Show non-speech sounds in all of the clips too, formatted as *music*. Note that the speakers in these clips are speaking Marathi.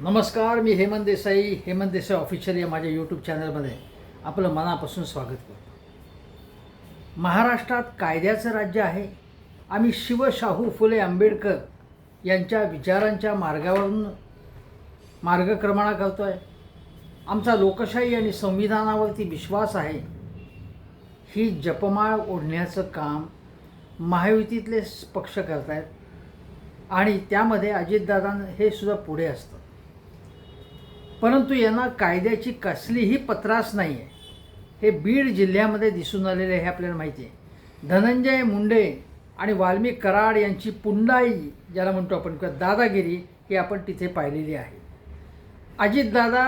नमस्कार मी हेमंत देसाई. हेमंत देसाई ऑफिशियल या माझ्या यूट्यूब चॅनलमध्ये आपलं मनापासून स्वागत करतो. महाराष्ट्रात कायद्याचं राज्य आहे. आम्ही शिवशाहू फुले आंबेडकर यांच्या विचारांच्या मार्गावरून मार्गक्रमणा करतो आहे आमचा लोकशाही आणि संविधानावरती विश्वास आहे. ही जपमाळ ओढण्याचं काम महायुतीतले पक्ष करत आहेत आणि त्यामध्ये अजितदादां हे सुद्धा पुढे असतं. परंतु यांना कायद्याची कसलीही पत्रास नाही आहे हे बीड जिल्ह्यामध्ये दिसून आलेले हे आपल्याला माहिती आहे. धनंजय मुंडे आणि वाल्मी कराड यांची पुंडाई ज्याला म्हणतो आपण किंवा दादागिरी ही आपण तिथे पाहिलेली आहे. अजितदादा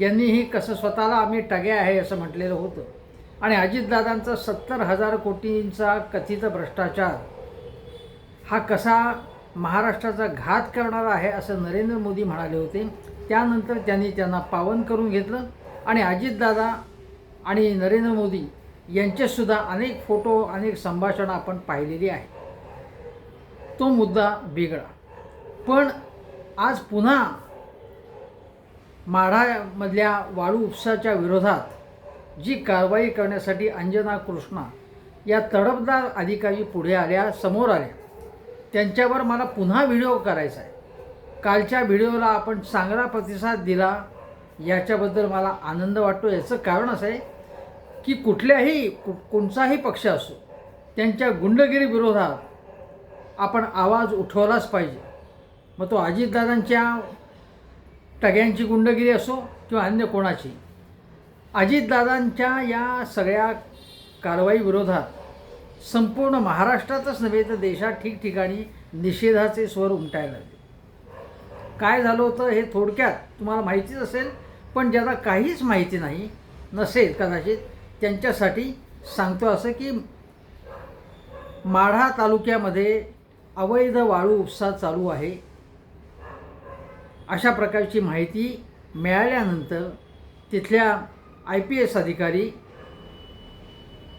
यांनीही कसं स्वतःला आम्ही टगे आहे असं म्हटलेलं होतं. आणि अजितदादांचा सत्तर हजार कोटींचा कथित भ्रष्टाचार हा कसा महाराष्ट्राचा घात करणारा आहे असं नरेंद्र मोदी म्हणाले होते त्यानंतर त्यांनी त्यांना पावन करून घेतलं. आणि अजितदादा आणि नरेंद्र मोदी यांचेसुद्धा अनेक फोटो अनेक संभाषणं आपण पाहिलेली आहेत तो मुद्दा बिगडा पण आज पुन्हा माढामधल्या वाळू उपसाच्या विरोधात जी कारवाई करण्यासाठी अंजना कृष्णा या तडफदार अधिकारी पुढे आल्या समोर आल्या त्यांच्यावर मला पुन्हा व्हिडिओ करायचा आहे. कालच्या व्हिडिओला आपण चांगला प्रतिसाद दिला याच्याबद्दल मला आनंद वाटतो. याचं कारण असं आहे की कुठल्याही कु कोणताही पक्ष असो त्यांच्या गुंडगिरी विरोधात आपण आवाज उठवलाच पाहिजे. मग तो अजितदादांच्या टग्यांची गुंडगिरी असो किंवा अन्य कोणाची अजितदादांच्या या सगळ्या कारवाई विरोधात संपूर्ण महाराष्ट्रातच नव्हे तर देशात ठिकठिकाणी निषेधाचे स्वर उमटायला लागले. काय झालं होतं हे थोडक्यात तुम्हाला माहितीच असेल पण ज्याला काहीच माहिती नाही नसेल कदाचित त्यांच्यासाठी सांगतो असं की माढा तालुक्यामध्ये अवैध वाळू उपसा चालू आहे. अशा प्रकारची माहिती मिळाल्यानंतर तिथल्या आय पी एस अधिकारी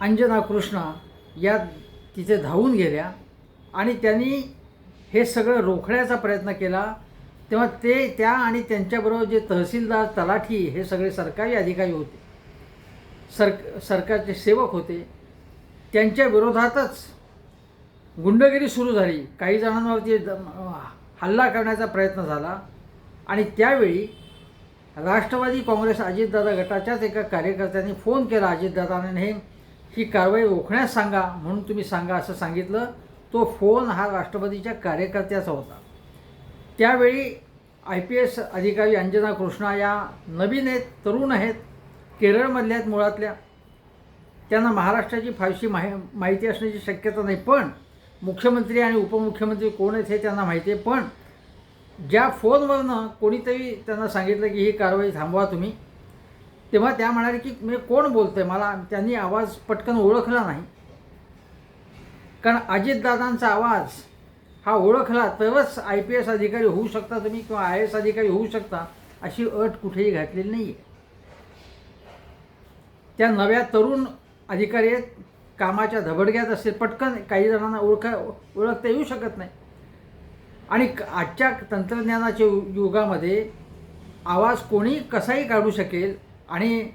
अंजना कृष्णा या तिथे धावून गेल्या आणि त्यांनी हे सगळं रोखण्याचा प्रयत्न केला. तेव्हा ते त्या आणि त्यांच्याबरोबर जे तहसीलदार तलाठी हे सगळे सरकारी अधिकारी होते. सर सरकारचे सेवक होते. त्यांच्या विरोधातच गुंडगिरी सुरू झाली. काही जणांवरती द- हल्ला करण्याचा प्रयत्न झाला. आणि त्यावेळी राष्ट्रवादी काँग्रेस अजितदादा गटाच्याच एका कार्यकर्त्यांनी फोन केला. अजितदादाने हे ही कारवाई रोखण्यास सांगा म्हणून तुम्ही सांगा असं सांगितलं. तो फोन हा राष्ट्रवादीच्या कार्यकर्त्याचा होता. त्यावेळी आय पी एस अधिकारी अंजना कृष्णा या नवीन आहेत तरुण आहेत केरळमधल्या आहेत मुळातल्या. त्यांना महाराष्ट्राची फारशी माहि माहिती असण्याची शक्यता नाही पण मुख्यमंत्री आणि उपमुख्यमंत्री कोण आहेत हे त्यांना माहिती आहे पण ज्या फोनवरनं कोणीतरी त्यांना सांगितलं की ही कारवाई थांबवा तुम्ही तेव्हा त्या म्हणाले की मी कोण बोलतो आहे मला त्यांनी आवाज पटकन ओळखला नाही. कारण अजितदादांचा आवाज हा ओळखला तरच आय पी एस अधिकारी होऊ शकता तुम्ही किंवा आय एस अधिकारी होऊ शकता अशी अट कुठेही घातलेली नाही आहे त्या नव्या तरुण अधिकारी कामाच्या धबडग्यात असतील पटकन काही जणांना ओळखा ओळखता येऊ शकत नाही. आणि क- आजच्या तंत्रज्ञानाच्या युगामध्ये आवाज कोणी कसाही काढू शकेल आणि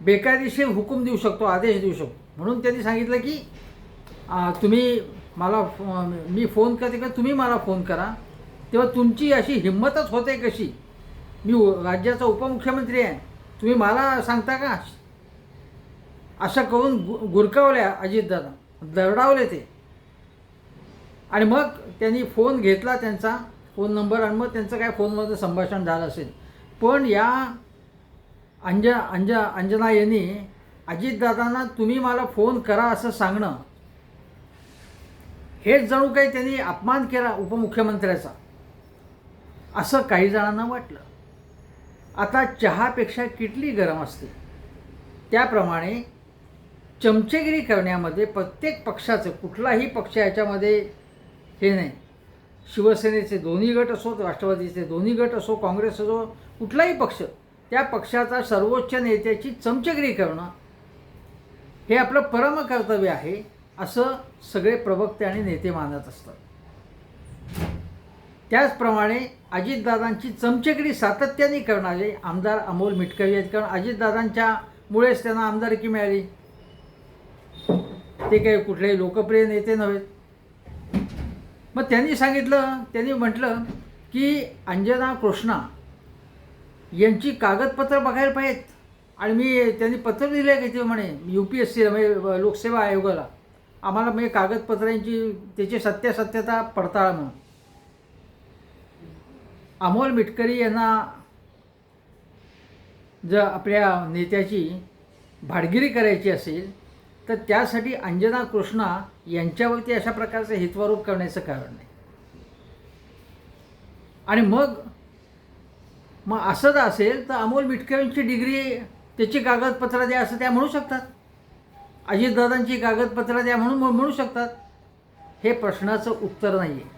बेकायदेशीर हुकूम देऊ शकतो आदेश देऊ शकतो. म्हणून त्यांनी सांगितलं की तुम्ही मला फो- मी फोन करते का तुम्ही मला फोन करा. तेव्हा तुमची अशी हिंमतच होते कशी? मी राज्याचा उपमुख्यमंत्री आहे. तुम्ही मला सांगता का? असं करून गु गुरकावल्या अजितदादा. दरडावले ते. आणि मग त्यांनी फोन घेतला त्यांचा फोन नंबर आणि मग त्यांचं काय फोनमध्ये संभाषण झालं असेल. पण या अंज अंज अंजना यांनी अजितदादांना तुम्ही मला फोन करा असं सांगणं हेच जणू काही त्यांनी अपमान केला उपमुख्यमंत्र्याचा. असं काही जणांना वाटलं. आता चहापेक्षा किटली गरम असते. त्याप्रमाणे चमचेगिरी करण्यामध्ये प्रत्येक पक्षाचं कुठलाही पक्ष याच्यामध्ये हे नाही. शिवसेनेचे दोन्ही गट असोत राष्ट्रवादीचे दोन्ही गट असो काँग्रेस असो कुठलाही पक्ष त्या पक्षाचा सर्वोच्च नेत्याची चमचेगिरी करणं हे आपलं परम कर्तव्य आहे. असं सगळे प्रवक्ते आणि नेते मानत असतात. त्याचप्रमाणे अजितदादांची चमचेगिरी सातत्याने करणारे आमदार अमोल मिटकरी आहेत. कारण अजितदादांच्या मुळेच त्यांना आमदारकी मिळाली. ते काही कुठलेही लोकप्रिय नेते नव्हेत मग त्यांनी सांगितलं त्यांनी म्हटलं की अंजना कृष्णा यांची कागदपत्र बघायला पाहिजेत. आणि मी त्यांनी पत्र दिलं आहे की ते म्हणे यू पी एस सीला म्हणजे लोकसेवा आयोगाला. आम्हाला म्हणजे कागदपत्रांची त्याची सत्यासत्यता पडताळ म्हणून. अमोल मिटकरी यांना जर आपल्या नेत्याची भाडगिरी करायची असेल तर त्यासाठी अंजना कृष्णा यांच्यावरती अशा प्रकारचं हितवारूप करण्याचं कारण नाही. आणि मग मग असं जर असेल तर अमोल मिटकरींची डिग्री त्याची कागदपत्रं द्या असं त्या म्हणू शकतात. अजितदादांची कागदपत्रं द्या म्हणून म्हणू शकतात. हे प्रश्नाचं उत्तर नाही आहे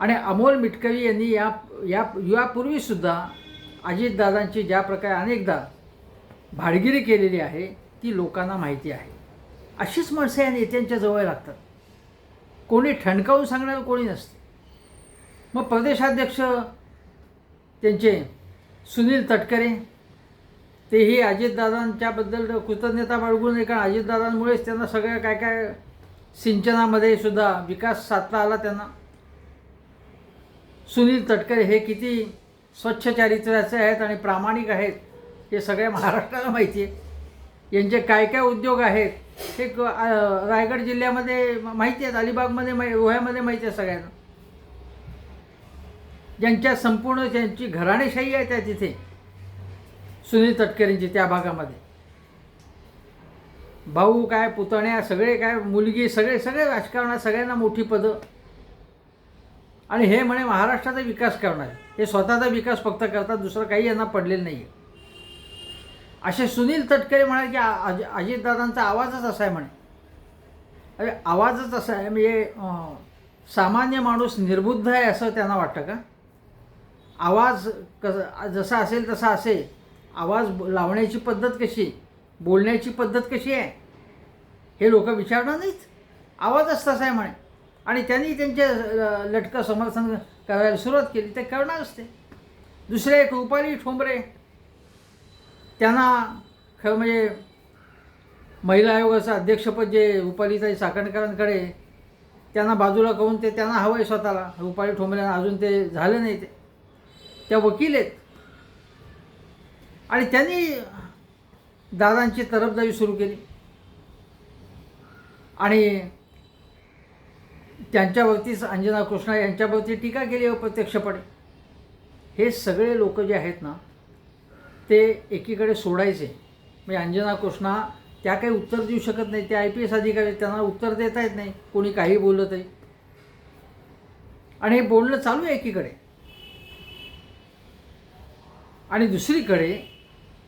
आणि अमोल मिटकरी यांनी या या यापूर्वीसुद्धा अजितदादांची ज्या प्रकारे अनेकदा भाडगिरी केलेली आहे ती लोकांना माहिती आहे. अशीच माणसं या नेत्यांच्या जवळ लागतात कोणी ठणकावून सांगणार कोणी नसते. मग प्रदेशाध्यक्ष त्यांचे सुनील तटकरे तेही अजितदादांच्याबद्दल कृतज्ञता बाळगून नये कारण अजितदादांमुळेच त्यांना सगळ्या काय काय सिंचनामध्ये सुद्धा विकास साधता आला त्यांना. सुनील तटकरे हे किती स्वच्छ चारित्र्याचे आहेत आणि प्रामाणिक आहेत हे सगळ्या महाराष्ट्राला माहिती आहे. यांचे काय काय उद्योग आहेत हे क- रायगड जिल्ह्यामध्ये माहिती आहेत अलिबागमध्ये मा रोह्यामध्ये माहिती आहे सगळ्यांना. ज्यांच्या संपूर्ण त्यांची घराणेशाही आहे त्या तिथे. सुनील तटकरेंची त्या भागामध्ये. भाऊ काय पुतण्या सगळे काय मुलगी सगळे सगळे राजकारणात सगळ्यांना मोठी पदं. आणि हे म्हणे महाराष्ट्राचा विकास करणार. हे स्वतःचा विकास फक्त करतात दुसरं काही यांना पडलेलं नाही आहे असे सुनील तटकरे म्हणाले की अज अजि अजितदादांचा आवाजच असा आहे म्हणे. अरे आवाजच असा आहे म्हणजे सामान्य माणूस निर्बुद्ध आहे असं त्यांना वाटतं का? आवाज कसं जसा असेल तसा असेल. आवाज ब- लावण्याची पद्धत कशी बोलण्याची पद्धत कशी आहे? हे लोक विचारणार नाहीत. आवाजच तसा आहे म्हणे. आणि त्यांनी त्यांचे लटकं समर्थन करायला सुरुवात केली ते करणार असते दुसरे एक रुपाली ठोंबरे. त्यांना खरं म्हणजे महिला आयोगाचं अध्यक्षपद जे रुपालीताई चाकणकरांकडे त्यांना बाजूला करून ते त्यांना हवं आहे स्वतःला. रुपाली ठोंबऱ्यांना अजून ते झालं नाही ते. त्या वकील आहेत. आणि त्यांनी दादांची तरफदारी सुरू केली. आणि त्यांच्यावरतीच अंजना कृष्णा यांच्यावरती टीका केली अप्रत्यक्षपणे. हे सगळे लोक जे आहेत ना ते एकीकडे सोडायचे. म्हणजे अंजना कृष्णा त्या काही उत्तर देऊ शकत नाही. ते आय पी एस अधिकारी त्यांना उत्तर देता येत नाही. कोणी काही बोललं आहे आणि हे बोलणं चालू आहे एकीकडे. आणि दुसरीकडे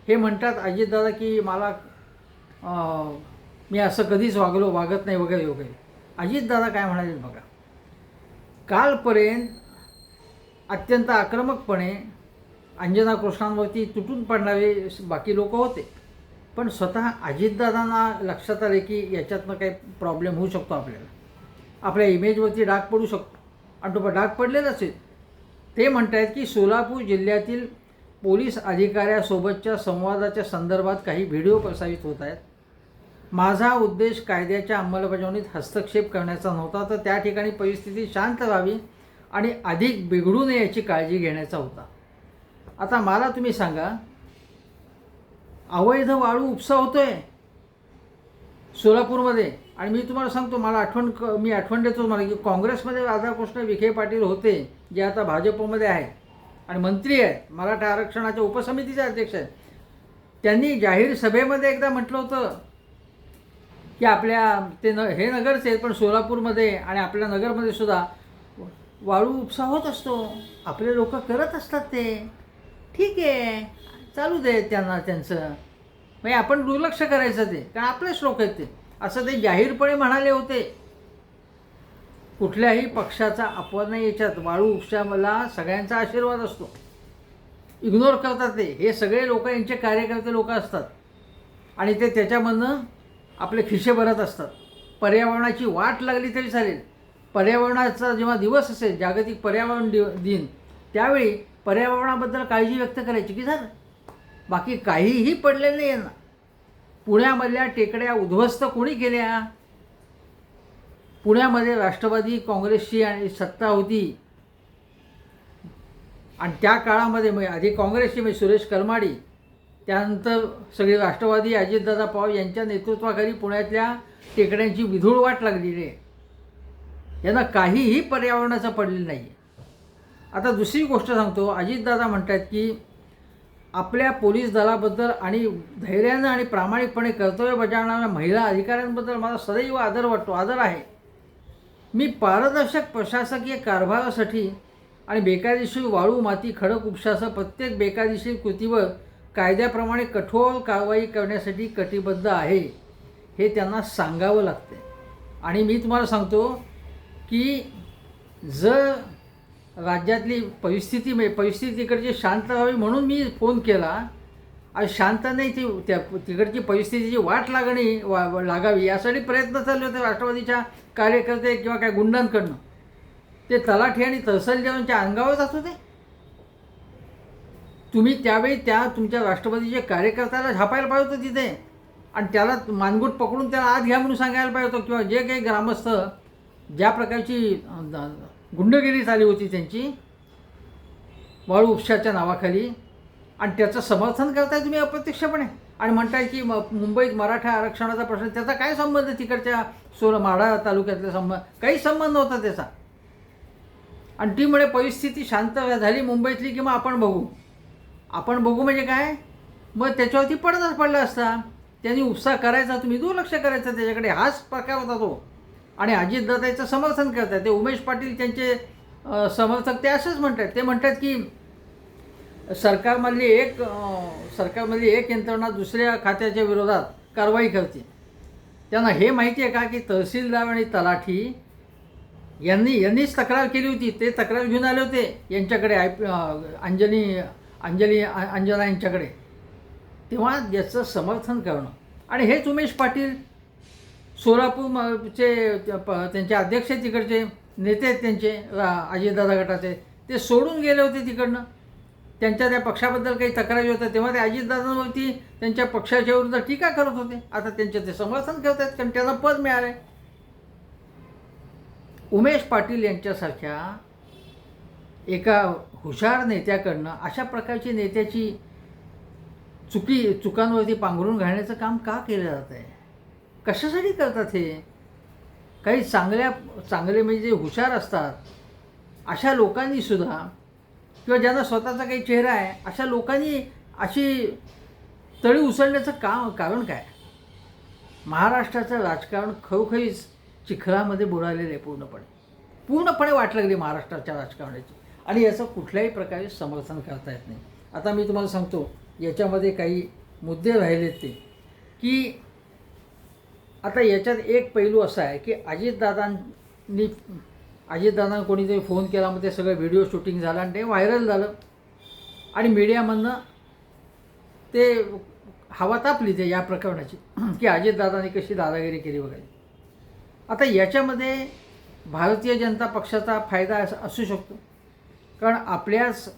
हे म्हणतात अजितदादा की मला मी असं कधीच वागलो वागत नाही वगैरे वगैरे. अजितदादा काय म्हणाले बघा. कालपर्यंत अत्यंत आक्रमकपणे अंजना कृष्णांवरती तुटून पडणारे बाकी लोक होते. पण स्वतः अजितदादांना लक्षात आले की याच्यातनं काही प्रॉब्लेम होऊ शकतो आपल्याला. आपल्या इमेजवरती डाग पडू शकतो. आणि तो डाग पडलेलाच आहे. ते म्हणत आहेत की सोलापूर जिल्ह्यातील पोलीस अधिकाऱ्यासोबतच्या संवादाच्या संदर्भात काही व्हिडिओ प्रसारित होत आहेत. माझा उद्देश कायद्याच्या अंमलबजावणीत हस्तक्षेप करण्याचा नव्हता तर त्या ठिकाणी परिस्थिती शांत व्हावी आणि अधिक बिघडू नये याची काळजी घेण्याचा होता. आता मला तुम्ही सांगा अवैध वाळू उपसा होतोय सोलापूरमध्ये. आणि मी तुम्हाला सांगतो मला आठवण क मी आठवण देतो मला की काँग्रेसमध्ये राधाकृष्ण विखे पाटील होते जे आता भाजपमध्ये आहे. आणि मंत्री आहेत मराठा आरक्षणाच्या उपसमितीचे अध्यक्ष आहेत. त्यांनी जाहीर सभेमध्ये एकदा म्हटलं होतं की आपल्या ते न हे नगरचे आहेत पण सोलापूरमध्ये आणि आपल्या नगरमध्ये सुद्धा वाळू उपसा होत असतो. आपले लोक करत असतात ते. ठीक आहे चालू दे त्यांना त्यांचं. म्हणजे आपण दुर्लक्ष करायचं ते कारण आपलेच लोक आहेत ते. असं ते जाहीरपणे म्हणाले होते. कुठल्याही पक्षाचा अपवाद नाही याच्यात. वाळू उपशाला सगळ्यांचा आशीर्वाद असतो. इग्नोर करतात ते. हे सगळे लोक यांचे कार्यकर्ते लोक असतात. आणि ते त्याच्यामधनं आपले खिशे भरत असतात. पर्यावरणाची वाट लागली तरी चालेल. पर्यावरणाचा जेव्हा दिवस असेल जागतिक पर्यावरण दिव दिन त्यावेळी पर्यावरणाबद्दल काळजी व्यक्त करायची की झालं? बाकी काहीही पडलेलं नाही यांना. पुण्यामधल्या टेकड्या उद्ध्वस्त कोणी केल्या? पुण्यामध्ये राष्ट्रवादी काँग्रेसची आणि सत्ता होती. आणि त्या काळामध्ये मग आधी काँग्रेसची म्हणजे सुरेश करमाडी त्यानंतर सगळे राष्ट्रवादी अजितदादा पवार यांच्या नेतृत्वाखाली पुण्यातल्या टेकड्यांची विधूळ वाट लागलेली आहे. यांना काहीही पर्यावरणाचं पडलेलं नाही आता दुसरी गोष्ट सांगतो. अजितदादा म्हणतात की आपल्या पोलीस दलाबद्दल आणि धैर्यानं आणि प्रामाणिकपणे कर्तव्य बजावणाऱ्या महिला अधिकाऱ्यांबद्दल मला सदैव आदर वाटतो आदर आहे. मी पारदर्शक प्रशासकीय कारभारासाठी आणि बेकायदेशीर वाळू माती खडक उपशासह प्रत्येक बेकायदेशीर कृतीवर कायद्याप्रमाणे कठोर कारवाई करण्यासाठी कटिबद्ध आहे हे त्यांना सांगावं लागते. आणि मी तुम्हाला सांगतो की जर राज्यातली परिस्थिती म्हणजे परिस्थिती शांत राहावी म्हणून मी फोन केला आणि शांत नाही ती त्या तिकडची परिस्थितीची वाट लागणी वा लागावी यासाठी प्रयत्न चालले होते राष्ट्रवादीच्या कार्यकर्ते किंवा काय गुंडांकडनं. ते तलाठी आणि तहसील जवानच्या अंगावर जात होते तुम्ही त्यावेळी त्या तुमच्या राष्ट्रवादीच्या कार्यकर्त्याला झापायला पाहिजे होतं तिथे. आणि त्याला मानगूट पकडून त्याला आत घ्या म्हणून सांगायला पाहिजे होतं. किंवा जे काही ग्रामस्थ ज्या प्रकारची द- गुंडगिरी चालली होती त्यांची वाळू उपशाच्या नावाखाली आणि त्याचं समर्थन करताय तुम्ही अप्रत्यक्षपणे. आणि म्हणताय की म मुंबईत मराठा आरक्षणाचा प्रश्न त्याचा काय संबंध आहे तिकडच्या सोर माढा तालुक्यातल्या संबंध काही संबंध होता त्याचा. आणि ती म्हणे परिस्थिती शांत झाली मुंबईतली की मग आपण बघू. आपण बघू म्हणजे काय? मग त्याच्यावरती पडदाच पडला असता. त्यांनी उपसा करायचा तुम्ही दुर्लक्ष करायचं त्याच्याकडे हाच प्रकार होता तो. आणि अजितदादाचं समर्थन करतात ते उमेश पाटील त्यांचे समर्थक ते असंच म्हणतात ते म्हणतात की सरकारमधली एक सरकारमधली एक यंत्रणा दुसऱ्या खात्याच्या विरोधात कारवाई करते. त्यांना हे माहिती आहे का की तहसीलदार आणि तलाठी यांनी यांनीच तक्रार केली होती. ते तक्रार घेऊन आले होते यांच्याकडे आय पी अंजली अंजली अंजना यांच्याकडे. तेव्हा याचं समर्थन करणं. आणि हेच उमेश पाटील सोलापूरचे प- त्यांचे अध्यक्ष तिकडचे नेते आहेत त्यांचे अजितदादा गटाचे ते सोडून गेले होते तिकडनं. त्यांच्या त्या पक्षाबद्दल काही तक्रारी होत्या तेव्हा ते अजितदादांवरती त्यांच्या पक्षाच्या विरुद्ध टीका करत होते. आता त्यांचे ते समर्थन करतात कारण त्यांना पद मिळाले उमेश पाटील यांच्यासारख्या एका हुशार नेत्याकडनं अशा प्रकारची नेत्याची चुकी चुकांवरती पांघरून घालण्याचं काम का केलं जात आहे? कशासाठी करतात हे? काही चांगल्या चांगले म्हणजे जे हुशार असतात. अशा लोकांनी सुद्धा किंवा ज्यांना स्वतःचा काही चेहरा आहे अशा लोकांनी अशी तळी उचलण्याचं का कारण काय? महाराष्ट्राचं राजकारण खरोखरीच चिखलामध्ये बुडालेलं आहे पूर्णपणे. पूर्णपणे वाट लागली महाराष्ट्राच्या राजकारणाची. आणि याचं कुठल्याही प्रकारे समर्थन करता येत नाही. आता मी तुम्हाला सांगतो याच्यामध्ये काही मुद्दे राहिलेत ते. की आता याच्यात एक पैलू असा आहे की अजितदादांनी अजितदादांना कोणीतरी फोन केला मग ते सगळं व्हिडिओ शूटिंग झालं आणि ते व्हायरल झालं. आणि मीडियामधनं ते हवा तापली ते या प्रकरणाची *clears throat* की अजितदादांनी कशी दादागिरी केली वगैरे. आता याच्यामध्ये भारतीय जनता पक्षाचा फायदा असू शकतो. कारण आपल्याच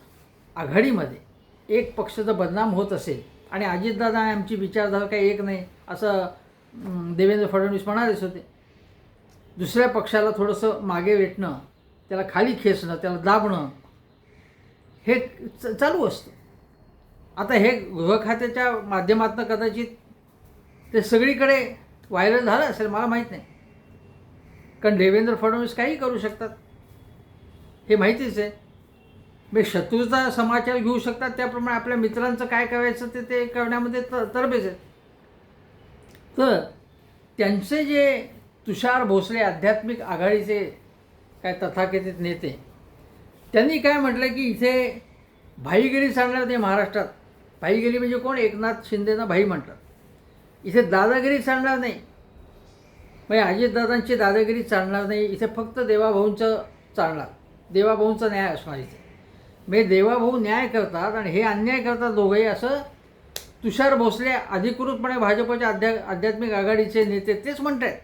आघाडीमध्ये एक पक्ष जर बदनाम होत असेल आणि अजितदादा आमची विचारधारा काही एक नाही असं देवेंद्र फडणवीस म्हणालेच होते. दुसऱ्या पक्षाला थोडंसं मागे वेटणं त्याला खाली खेचणं त्याला दाबणं हे च- चालू असतं. आता हे गृह खात्याच्या माध्यमातून कदाचित ते सगळीकडे व्हायरल झालं असेल मला माहीत नाही. कारण देवेंद्र फडणवीस काही करू शकतात. हे माहितीच आहे. म्हणजे शत्रूचा समाचार घेऊ शकतात त्याप्रमाणे आपल्या मित्रांचं काय करायचं ते ते करण्यामध्ये त तरबेज आहेत तर त्यांचे जे तुषार भोसले आध्यात्मिक आघाडीचे काय तथाकथित नेते. त्यांनी काय म्हटलं की इथे भाईगिरी चालणार नाही महाराष्ट्रात. भाईगिरी म्हणजे कोण? एकनाथ शिंदेना भाई म्हणतात इथे दादागिरी चालणार नाही. म्हणजे अजितदादांची दादागिरी चालणार नाही. इथे फक्त देवाभाऊंचं चालणार. देवाभाऊंचा न्याय असणार इथे. म्हणजे देवाभाऊ न्याय करतात आणि हे अन्याय करतात दोघंही असं तुषार भोसले अधिकृतपणे भाजपच्या अध्या आध्यात्मिक आघाडीचे नेते तेच म्हणत आहेत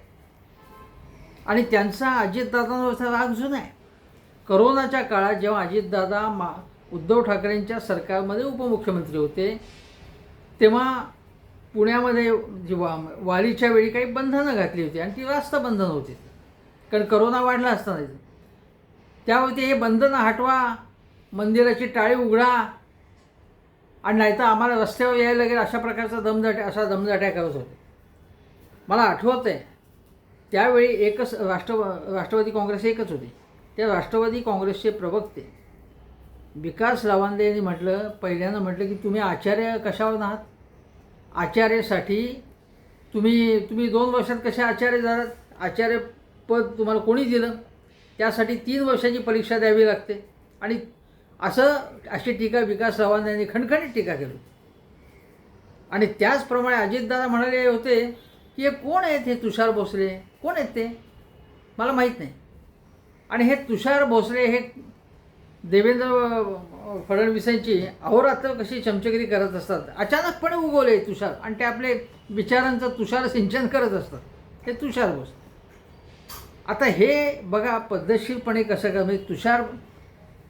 आणि त्यांचा अजितदादांवरचा राग जुना आहे. करोनाच्या काळात जेव्हा अजितदादा मा उद्धव ठाकरेंच्या सरकारमध्ये उपमुख्यमंत्री होते तेव्हा पुण्यामध्ये जी वा वारीच्या वेळी काही बंधनं घातली होती आणि ती रास्त बंधनं होती कारण करोना वाढला असताना. त्यावरती हे बंधनं हटवा मंदिराची टाळी उघडा आणि नाहीतर आम्हाला रस्त्यावर यायला लागेल अशा प्रकारचा दमदाट्या अशा दमदाट्या करत होते. मला आठवत आहे त्यावेळी एकच राष्ट्र राष्ट्रवादी काँग्रेस एकच होती. त्या राष्ट्रवादी काँग्रेसचे प्रवक्ते. विकास रावांदे यांनी म्हटलं पहिल्यांदा म्हटलं की तुम्ही आचार्य कशावर आहात? आचार्यासाठी तुम्ही तुम्ही दोन वर्षात कसे आचार्य झालात? आचार्य पद तुम्हाला कोणी दिलं? त्यासाठी तीन वर्षाची परीक्षा द्यावी लागते. आणि असं अशी टीका विकास रावांदे यांनी खणखणीत टीका केली आणि त्याचप्रमाणे अजितदादा म्हणाले होते की हे कोण आहेत हे तुषार भोसले? कोण आहेत ते? मला माहीत नाही. आणि हे तुषार भोसले हे देवेंद्र फडणवीसांची अहोरात्र कशी चमचगिरी करत असतात. अचानकपणे उगवले तुषार. आणि ते आपले विचारांचं तुषार सिंचन करत असतात. हे तुषार भोसले. आता हे बघा पद्धतशीरपणे कसं कर म्हणजे तुषार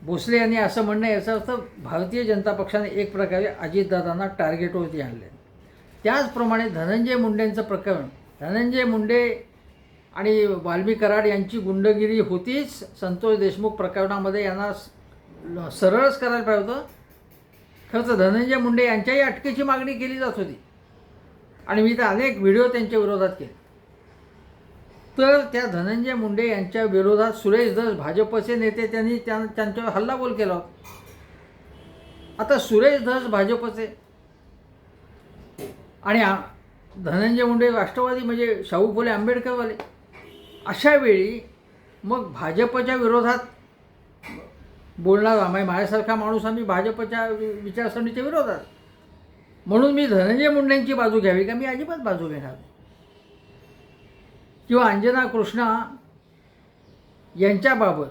भोसले यांनी असं म्हणणं आहे, याचा अर्थ भारतीय जनता पक्षाने एक प्रकारे अजितदादांना टार्गेटवरती आणले त्याचप्रमाणे धनंजय मुंडेंचं प्रकरण. धनंजय मुंडे आणि वाल्मी कराड यांची गुंडगिरी होतीच संतोष देशमुख प्रकरणामध्ये यांना सरळच करायला पाहिजे होतं. खरं तर धनंजय मुंडे यांच्याही अटकेची मागणी केली जात होती. आणि मी तर अनेक व्हिडिओ त्यांच्या विरोधात केले. तर त्या धनंजय मुंडे यांच्या विरोधात सुरेश धस भाजपचे नेते त्यांनी त्या त्यांच्यावर हल्लाबोल केला होता. आता सुरेश धस भाजपचे. आणि धनंजय मुंडे राष्ट्रवादी म्हणजे शाहू फुले आंबेडकरवाले. अशा वेळी मग भाजपच्या विरोधात बोलणारा म्हणजे माझ्यासारखा माणूस आम्ही भाजपच्या वि- विचारसरणीच्या विरोधात. म्हणून मी धनंजय मुंडेंची बाजू घ्यावी का? मी अजिबात बाजू घेणार किंवा अंजना कृष्णा यांच्याबाबत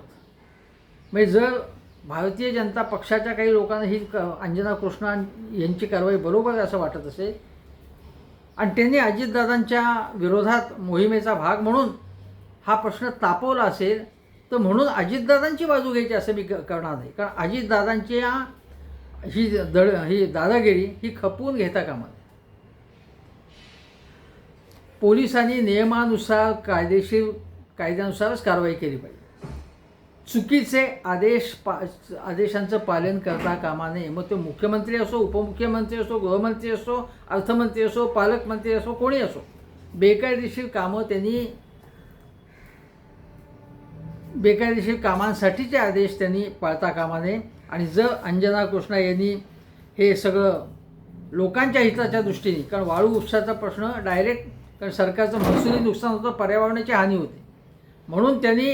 म्हणजे जर भारतीय जनता पक्षाच्या काही लोकांना ही क अंजना कृष्णा यांची कारवाई बरोबर आहे असं वाटत असेल आणि त्यांनी अजितदादांच्या विरोधात मोहिमेचा भाग म्हणून हा प्रश्न तापवला असेल तर म्हणून अजितदादांची बाजू घ्यायची असं मी क- करणार नाही. कारण अजितदादांच्या ही दड ही दादागिरी ही खपवून घेता कामा नये. पोलिसांनी नियमानुसार कायदेशीर कायद्यानुसारच कारवाई केली पाहिजे. चुकीचे आदेश पा आदेशांचं पालन करता कामा नये. मग ते मुख्यमंत्री असो उपमुख्यमंत्री असो गृहमंत्री असो अर्थमंत्री असो पालकमंत्री असो कोणी असो बेकायदेशीर कामं त्यांनी बेकायदेशीर कामांसाठीचे आदेश त्यांनी पाळता कामा नये आणि जर अंजना कृष्णा यांनी हे सगळं लोकांच्या हिताच्या दृष्टीने कारण वाळू उपसाचा प्रश्न डायरेक्ट कारण सरकारचं महसुली नुकसान होतं पर्यावरणाची हानी होते. म्हणून त्यांनी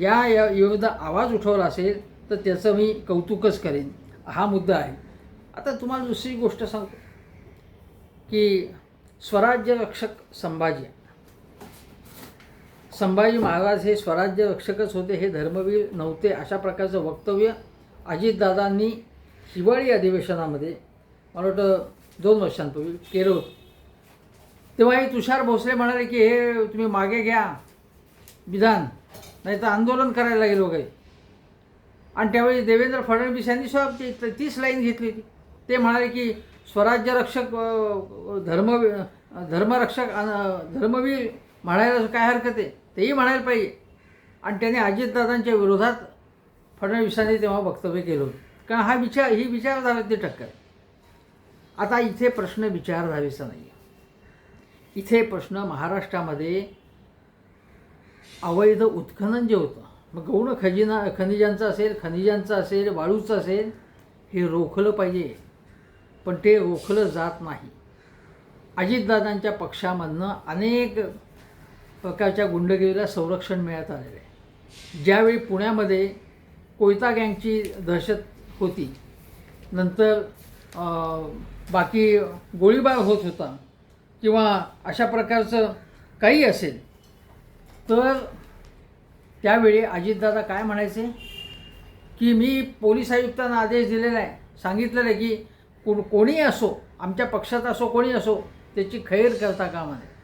या या विरुद्ध आवाज उठवला असेल तर त्याचं मी कौतुकच करेन. हा मुद्दा आहे. आता तुम्हाला दुसरी गोष्ट सांगतो की स्वराज्य रक्षक संभाजी संभाजी महाराज हे स्वराज्य रक्षकच होते हे धर्मवीर नव्हते अशा प्रकारचं वक्तव्य अजितदादांनी हिवाळी अधिवेशनामध्ये मला वाटतं दोन वर्षांपूर्वी केलं होतं. तेव्हा हे तुषार भोसले म्हणाले की हे तुम्ही मागे घ्या विधान नाही तर आंदोलन करायला लागेल वगैरे. आणि त्यावेळी देवेंद्र फडणवीस यांनी सुद्धा ती तीच लाईन घेतली होती. ते म्हणाले की स्वराज्य रक्षक धर्म धर्मरक्षक धर्मवीर म्हणायला काय हरकत आहे? तेही म्हणायला पाहिजे. आणि त्याने अजितदादांच्या विरोधात फडणवीसांनी तेव्हा वक्तव्य केलं होतं. कारण हा विचार ही विचारधारेतली टक्कर. आता इथे प्रश्न विचारधारेचा नाही आहे इथे प्रश्न महाराष्ट्रामध्ये अवैध उत्खनन जे होतं मग गौण खजिना खनिजांचं असेल खनिजांचं असेल वाळूचं असेल हे रोखलं पाहिजे. पण ते रोखलं जात नाही. अजितदादांच्या पक्षामधनं अनेक प्रकारच्या गुंडगिरीला संरक्षण मिळत आलेलं आहे. ज्यावेळी पुण्यामध्ये कोयता गँगची दहशत होती नंतर बाकी गोळीबार होत होता किंवा अशा प्रकारचं काही असेल तर त्यावेळी अजितदादा काय म्हणायचे? की मी पोलीस आयुक्तांना आदेश दिलेला आहे. सांगितलेलं आहे की कोण कोणी असो आमच्या पक्षात असो कोणी असो त्याची खैर करता कामा नये.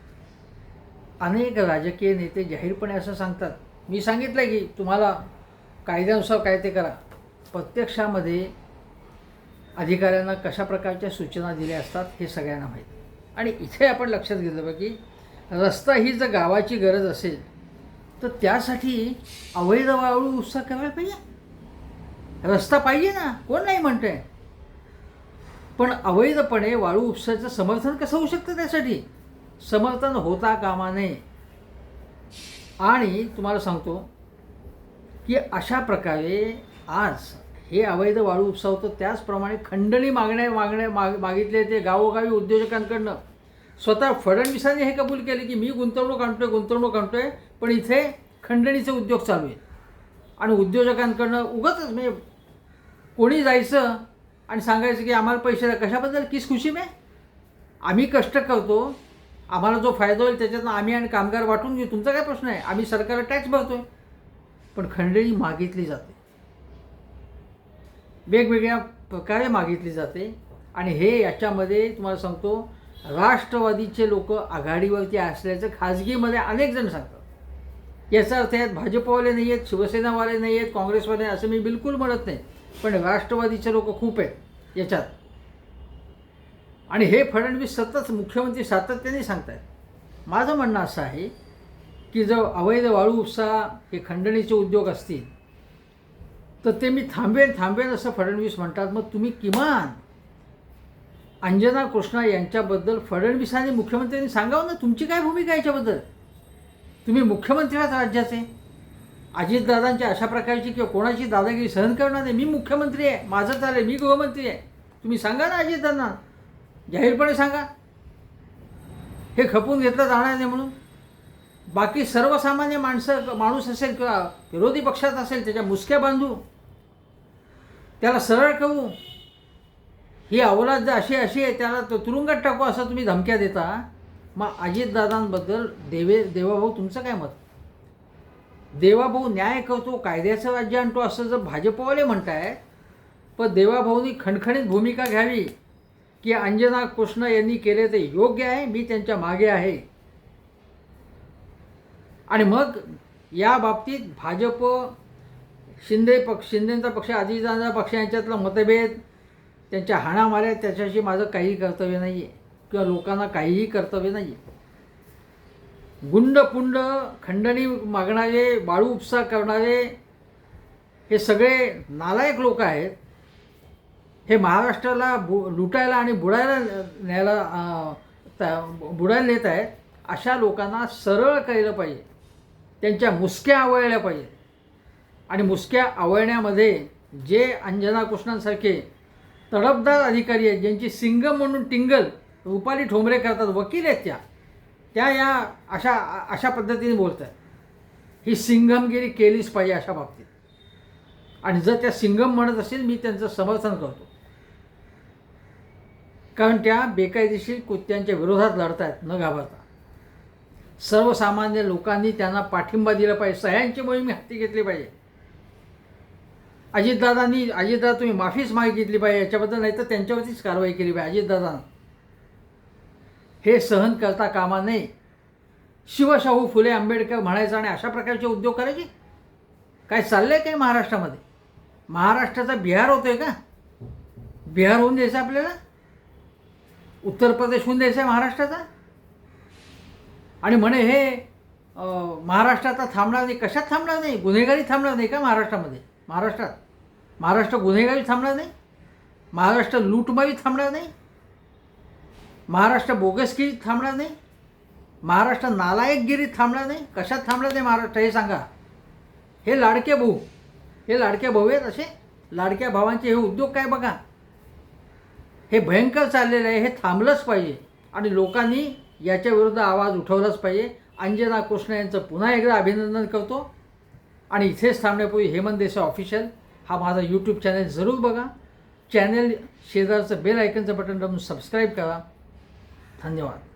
अनेक राजकीय नेते जाहीरपणे असं सांगतात. मी सांगितलं की तुम्हाला कायद्यानुसार काय ते करा. प्रत्यक्षामध्ये अधिकाऱ्यांना कशा प्रकारच्या सूचना दिल्या असतात हे सगळ्यांना माहीत. आणि इथे आपण लक्षात घेतलं पाहिजे की रस्ता ही जर गावाची गरज असेल तर त्यासाठी अवैध वाळू उत्साह करायला पाहिजे. रस्ता पाहिजे ना कोण नाही म्हणतंय. पण अवैधपणे वाळू उपसाचं समर्थन कसं होऊ शकतं त्यासाठी? समर्थन होता कामा नये. आणि तुम्हाला सांगतो की अशा प्रकारे आज हे अवैध वाळू उपसा त्याचप्रमाणे खंडणी मागण्या मागण्या माग मागितले ते गावोगावी उद्योजकांकडनं. स्वतः फडणवीसांनी हे कबूल केले की मी गुंतवणूक आणतोय गुंतवणूक आणतोय पण इथे खंडणीचे उद्योग चालू आहेत. आणि उद्योजकांकडनं उगतच म्हणजे कोणी जायचं आणि सांगायचं की आम्हाला पैसे द्या कशाबद्दल? किस खुशी मे? आम्ही कष्ट करतो आम्हाला जो फायदा होईल त्याच्यातनं आम्ही आणि कामगार वाटून घेऊ. तुमचा काय प्रश्न आहे? आम्ही सरकारला टॅक्स भरतोय. पण खंडणी मागितली जाते. वेगवेगळ्या प्रकारे मागितली जाते. आणि हे याच्यामध्ये तुम्हाला सांगतो राष्ट्रवादीचे लोक आघाडीवरती असल्याचं खाजगीमध्ये अनेक जण सांगतात. याचा अर्थ यात भाजपवाले नाही आहेत शिवसेनावाले नाही आहेत काँग्रेसवाले असं मी बिलकुल म्हणत नाही. पण राष्ट्रवादीचे लोक खूप आहेत याच्यात. आणि हे फडणवीस सतत मुख्यमंत्री सातत्याने सांगत माझं म्हणणं असं आहे की जर अवैध वाळू उपसा हे खंडणीचे उद्योग असतील तर ते मी थांबेन थांबेन असं फडणवीस म्हणतात. मग तुम्ही किमान अंजना कृष्णा यांच्याबद्दल फडणवीसांनी मुख्यमंत्र्यांनी सांगावं ना? तुमची काय भूमिका याच्याबद्दल? तुम्ही मुख्यमंत्री आहात राज्याचे अजितदादांची अशा प्रकारची किंवा कोणाची दादागिरी सहन करणार नाही. मी मुख्यमंत्री आहे माझं चालेल मी गृहमंत्री आहे. तुम्ही सांगा ना अजितदादांना. जाहीरपणे सांगा. हे खपून घेतलं जाणार नाही म्हणून. बाकी सर्वसामान्य माणसं माणूस असेल किंवा विरोधी पक्षात असेल त्याच्या मुसक्या बांधू. त्याला सरळ करू. ही अवलाद जर अशी अशी आहे त्याला तो तुरुंगात टाकू असं तुम्ही धमक्या देता मग अजितदादांबद्दल देवे देवाभाऊ तुमचं काय मत? देवाभाऊ न्याय करतो कायद्याचं राज्य आणतो असं जर भाजपवाले म्हणताय पण देवाभाऊनी खणखणीत भूमिका घ्यावी. की अंजना कृष्ण यांनी केले ते योग्य आहे मी त्यांच्या मागे आहे. आणि मग या बाबतीत भाजप शिंदे पक्ष शिंदेचा पक्ष अजितदादा पक्ष यांच्यातला मतभेद त्यांच्या हाणामाऱ्या त्याच्याशी माझं काही कर्तव्य नाही आहे किंवा लोकांना काहीही कर्तव्य नाही आहे गुंडपुंड खंडणी मागणारे बाळू उपसा करणारे हे सगळे नालायक लोक आहेत. हे महाराष्ट्राला बु लुटायला आणि बुडायला न्यायला बुडायला नेत आहेत अशा लोकांना सरळ केलं पाहिजे. त्यांच्या मुसक्या आवळल्या पाहिजे. आणि मुसक्या आवळण्यामध्ये जे अंजना कृष्णांसारखे तडफदार अधिकारी आहेत ज्यांची सिंगम म्हणून टिंगल रुपाली ठोंबरे करतात वकील आहेत त्या त्या या अशा अशा पद्धतीने बोलत आहेत ही सिंगमगिरी केलीच पाहिजे अशा बाबतीत. आणि जर त्या सिंगम म्हणत असेल मी त्यांचं समर्थन करतो. कारण त्या बेकायदेशीर कृत्यांच्या विरोधात लढत आहेत न घाबरता. सर्वसामान्य लोकांनी त्यांना पाठिंबा दिला पाहिजे. सह्यांची मोहीम हाती घेतली पाहिजे. अजितदादांनी अजितदादा तुम्ही माफीच मागितली पाहिजे. याच्याबद्दल नाही तर त्यांच्यावरतीच कारवाई केली पाहिजे. अजितदादा हे सहन करता कामा नये. शिवशाहू फुले आंबेडकर म्हणायचं आणि अशा प्रकारचे उद्योग करायचे? काय चाललंय काय महाराष्ट्रामध्ये? महाराष्ट्राचा बिहार होतोय का? बिहार होऊन द्यायचं आपल्याला? उत्तर प्रदेश होऊन द्यायचं आहे महाराष्ट्राचा? आणि म्हणे हे महाराष्ट्राचा थांबणार नाही. कशात थांबणार नाही? गुन्हेगारी थांबणार नाही का महाराष्ट्रामध्ये? महाराष्ट्रात. महाराष्ट्र गुन्हेगारी थांबणार नाही? महाराष्ट्र लूटमारी थांबणार नाही? महाराष्ट्र बोगसगिरी थांबणार नाही? महाराष्ट्र नालायकगिरी थांबणार नाही? कशात थांबणार नाही महाराष्ट्र? हे सांगा. हे लाडके भाऊ. हे लाडके भाऊ आहेत असे? लाडक्या भावांचे हे उद्योग काय बघा? हे भयंकर चाललेलं आहे हे थांबलंच पाहिजे. आणि लोकांनी याच्याविरुद्ध आवाज उठवलाच पाहिजे. अंजना कृष्ण यांचं पुन्हा एकदा अभिनंदन करतो. आणि इथेच थांबण्यापूर्वी हेमंत देसाई ऑफिशियल हा माझा यूट्यूब चॅनल जरूर बघा. चॅनल शेजारचं बेल आयकनचं बटन दाबून सबस्क्राईब करा. धन्यवाद.